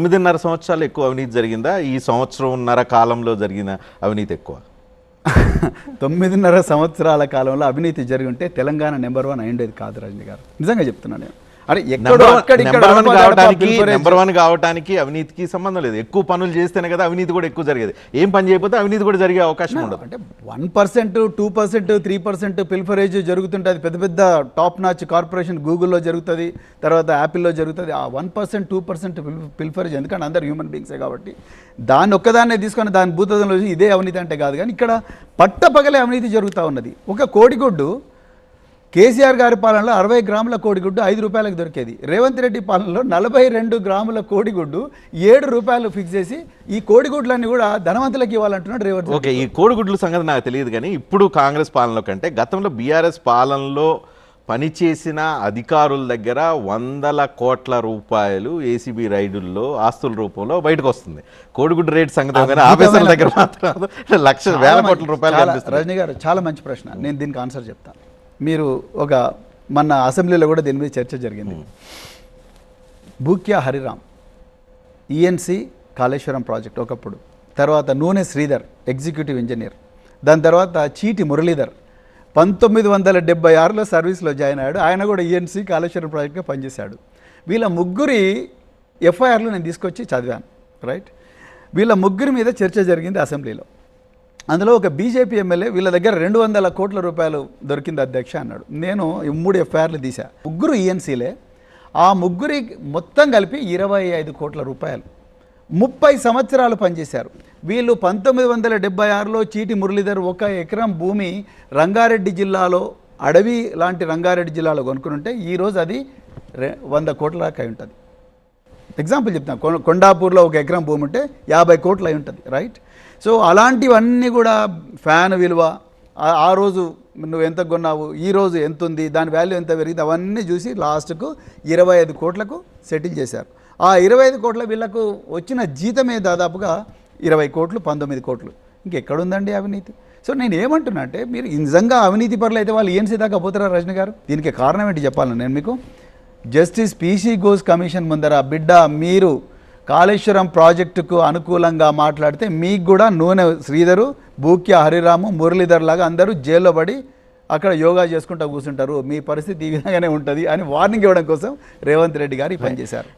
తొమ్మిదిన్నర సంవత్సరాలు ఎక్కువ అవినీతి జరిగిందా? ఈ సంవత్సరంన్నర కాలంలో జరిగిన అవినీతి ఎక్కువ? తొమ్మిదిన్నర సంవత్సరాల కాలంలో అవినీతి జరిగి ఉంటే తెలంగాణ నెంబర్ వన్ అయ్యేది కాదు రజనీ గారు. నిజంగా చెప్తున్నాను నేను. నెంబర్ వన్ కావడానికి అవినీతికి సంబంధం లేదు. ఎక్కువ పనులు చేస్తేనే కదా అవినీతి కూడా ఎక్కువ జరిగేది. ఏం పని చేయకపోతే అవినీతి కూడా జరిగే అవకాశం ఉండదు. అంటే one percent two percent three percent pilferage జరుగుతుంటుంది పెద్ద పెద్ద టాప్ నాచ్ కార్పొరేషన్ గూగుల్లో జరుగుతుంది తర్వాత యాపిల్లో జరుగుతుంది. ఆ one percent two percent pilferage ఎందుకంటే అందరు హ్యూమన్ బీయింగ్సే కాబట్టి. దాన్ని ఒక్కదాన్నే తీసుకొని దాని భూతదంలో చూసి ఇదే అవినీతి అంటే కాదు. కానీ ఇక్కడ పట్టపగలే అవినీతి జరుగుతూ ఉన్నది. ఒక కోడిగుడ్డు కేసీఆర్ గారి పాలనలో అరవై గ్రాముల కోడిగుడ్డు ఐదు రూపాయలకు దొరికేది. రేవంత్ రెడ్డి పాలనలో నలభై రెండు గ్రాముల కోడిగుడ్డు ఏడు రూపాయలు ఫిక్స్ చేసి ఈ కోడిగుడ్లన్నీ కూడా ధనవంతులకు ఇవ్వాలంటున్నాడు రేవంత్ రెడ్డి. ఓకే ఈ కోడిగుడ్ల సంగతి నాకు తెలియదు కానీ ఇప్పుడు కాంగ్రెస్ పాలనలో కంటే గతంలో బీఆర్ఎస్ పాలనలో పనిచేసిన అధికారుల దగ్గర వందల కోట్ల రూపాయలు ఏసీబీ రైడుల్లో ఆస్తుల రూపంలో బయటకు వస్తుంది కోడిగుడ్డు రేట్ సంగతి ఆఫీసర్ల దగ్గర మాత్రం లక్ష వేల కోట్ల రూపాయలు రజనీ గారు చాలా మంచి ప్రశ్న. నేను దీనికి ఆన్సర్ చెప్తాను. మీరు ఒక మన అసెంబ్లీలో కూడా దీని మీద చర్చ జరిగింది. భూక్యా హరిరామ్ ఈఎన్సి కాళేశ్వరం ప్రాజెక్ట్ ఒకప్పుడు. తర్వాత నూనె శ్రీధర్ ఎగ్జిక్యూటివ్ ఇంజనీర్. దాని తర్వాత చీటి మురళీధర్. పంతొమ్మిది వందల డెబ్బై ఆరులో సర్వీస్లో జాయిన్ అయ్యాడు. ఆయన కూడా ఈఎన్సి కాళేశ్వరం ప్రాజెక్ట్గా పనిచేశాడు. వీళ్ళ ముగ్గురి ఎఫ్ఐఆర్లు నేను తీసుకొచ్చి చదివాను రైట్ వీళ్ళ ముగ్గురి మీద చర్చ జరిగింది అసెంబ్లీలో. అందులో ఒక బీజేపీ ఎమ్మెల్యే వీళ్ళ దగ్గర రెండు వందల కోట్ల రూపాయలు దొరికింది అధ్యక్ష అన్నాడు. నేను మూడు ఎఫ్ఐఆర్లు తీసా ముగ్గురు ఈఎన్సీలే ఆ ముగ్గురి మొత్తం కలిపి ఇరవై ఐదు కోట్ల రూపాయలు. ముప్పై సంవత్సరాలు పనిచేశారు. వీళ్ళు పంతొమ్మిది వందల డెబ్బై ఆరులో చీటి మురళీధర్ ఒక ఎకరం భూమి రంగారెడ్డి జిల్లాలో అడవి లాంటి రంగారెడ్డి జిల్లాలో కొనుక్కుని ఉంటే ఈరోజు అది వంద కోట్ల దాకా అయి ఉంటుంది. ఎగ్జాంపుల్ చెప్తాను కొండాపూర్లో ఒక ఎకరం భూమి ఉంటే యాభై కోట్లు అయి ఉంటుంది రైట్ సో అలాంటివన్నీ కూడా ఫ్యాన్ విలువ ఆ- రోజు నువ్వు ఎంత కొన్నావు ఈ రోజు ఎంత ఉంది దాని వాల్యూ ఎంత పెరిగింది అవన్నీ చూసి లాస్ట్కు ఇరవై ఐదు కోట్లకు సెటిల్ చేశారు. ఆ ఇరవై ఐదు కోట్ల వీళ్ళకు వచ్చిన జీతమే దాదాపుగా ఇరవై కోట్లు పంతొమ్మిది కోట్లు. ఇంకెక్కడుందండి అవినీతి? సో నేను ఏమంటున్నా అంటే మీరు నిజంగా అవినీతి పరులు అయితే వాళ్ళు ఏం దాకా పోతారా రజని గారు? దీనికి కారణం ఏంటి చెప్పాలి నేను మీకు? జస్టిస్ పీసీ ఘోష్ కమిషన్ ముందర బిడ్డ మీరు కాళేశ్వరం ప్రాజెక్టుకు అనుకూలంగా మాట్లాడితే మీకు కూడా నూనె శ్రీధరు భూక్య హరిరాము మురళీధర్ లాగా అందరూ జైల్లో పడి అక్కడ యోగా చేసుకుంటూ కూర్చుంటారు. మీ పరిస్థితి ఈ విధంగానే ఉంటుంది అని వార్నింగ్ ఇవ్వడం కోసం రేవంత్ రెడ్డి గారు ఈ పని చేశారు.